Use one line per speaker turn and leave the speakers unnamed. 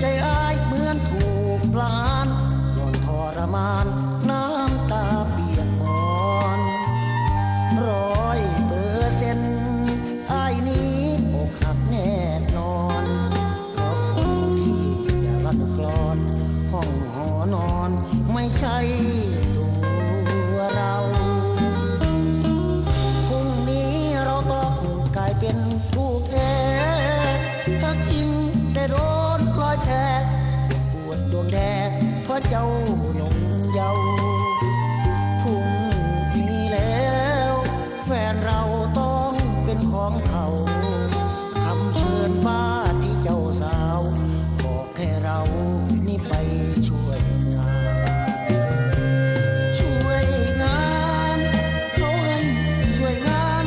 ใจอายเหมือนถูกปลานนอนทรมานน้ำตาเปียกอ่อนร้อยเปอร์เซ็นต้ายนี้อกหักแน่นอนเพราะคนที่อย่ารักกลอน ห้องหอนอนไม่ใช่ตัวเราพรุ่งนี้เราต้กลายเป็นผู้แพ้ทักที เจ้าหนุ่มเยาว์ทุ่งนี้แล้ว แฟนเราต้องเป็นของเขา